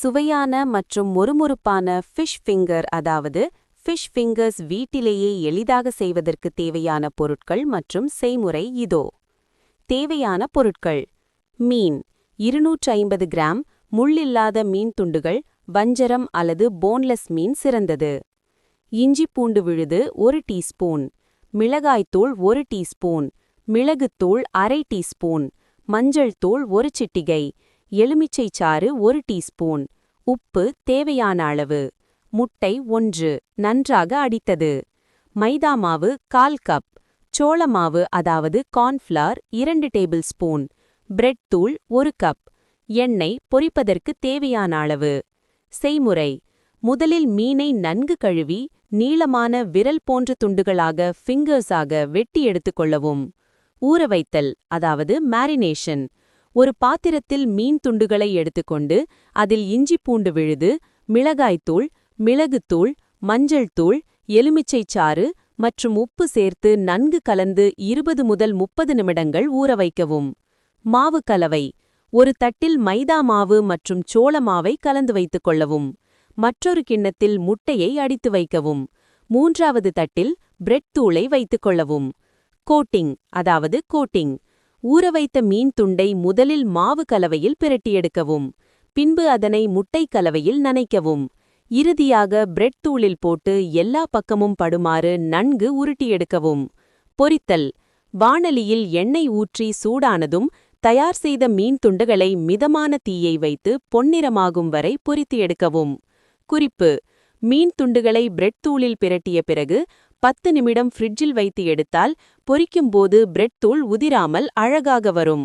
சுவையான மற்றும் மொறுமொறுப்பான ஃபிஷ் ஃபிங்கர் அதாவது ஃபிஷ் ஃபிங்கர்ஸ் வீட்டிலேயே எளிதாக செய்வதற்கு தேவையான பொருட்கள் மற்றும் செய்முறை இதோ. தேவையான பொருட்கள். மீன் இருநூற்று ஐம்பது கிராம் முள்ளில்லாத மீன் துண்டுகள் வஞ்சரம் அல்லது போன்லெஸ் மீன் சிறந்தது. இஞ்சி பூண்டு விழுது ஒரு டீஸ்பூன். மிளகாய்த்தூள் ஒரு டீஸ்பூன். மிளகுத்தூள் அரை டீஸ்பூன். மஞ்சள் தூள் ஒரு சிட்டிகை. எலுமிச்சை சாறு ஒரு டீஸ்பூன். உப்பு தேவையான அளவு. முட்டை ஒன்று. நன்றாக அடித்தது. மைதா மாவு கால் கப். சோள மாவு அதாவது கார்ன்ஃப்ளார் இரண்டு டேபிள் ஸ்பூன் பிரெட் தூள் ஒரு கப். எண்ணெய் பொரிப்பதற்கு தேவையான அளவு. செய்முறை. முதலில் மீனை நன்கு கழுவி நீளமான விரல் போன்ற துண்டுகளாக ஃபிங்கர்ஸாக வெட்டி எடுத்துக்கொள்ளவும். ஊற வைத்தல் அதாவது மேரினேஷன் ஒரு பாத்திரத்தில் மீன் துண்டுகளை எடுத்துக்கொண்டு அதில் இஞ்சி பூண்டு விழுது மிளகாய்த்தூள் மிளகுத்தூள் மஞ்சள் தூள் எலுமிச்சை சாறு மற்றும் உப்பு சேர்த்து நன்கு கலந்து இருபது முதல் முப்பது நிமிடங்கள் ஊற வைக்கவும். மாவு கலவை. ஒரு தட்டில் மைதா மாவு மற்றும் சோள மாவை கலந்து வைத்துக் கொள்ளவும். மற்றொரு கிண்ணத்தில் முட்டையை அடித்து வைக்கவும். மூன்றாவது தட்டில் பிரெட் தூளை வைத்துக் கொள்ளவும். கோட்டிங் அதாவது கோட்டிங். ஊற வைத்த மீன் துண்டை முதலில் மாவு கலவையில் பிரட்டியெடுக்கவும் பின்பு அதனை முட்டை கலவையில் நனைக்கவும். இறுதியாக பிரெட் தூளில் போட்டு எல்லா பக்கமும் படுமாறு நன்கு உருட்டியெடுக்கவும். பொரித்தல். வானலியில் எண்ணெய் ஊற்றி சூடானதும் தயார் செய்த மீன் துண்டுகளை மிதமான தீயை வைத்து பொன்னிறமாகும் வரை பொரித்து எடுக்கவும் குறிப்பு. மீன் துண்டுகளை பிரெட் தூளில் பிரட்டிய பிறகு பத்து நிமிடம் ஃப்ரிட்ஜில் வைத்து எடுத்தால் பொரிக்கும்போது பிரெட் தூள் உதிராமல் அழகாக வரும்.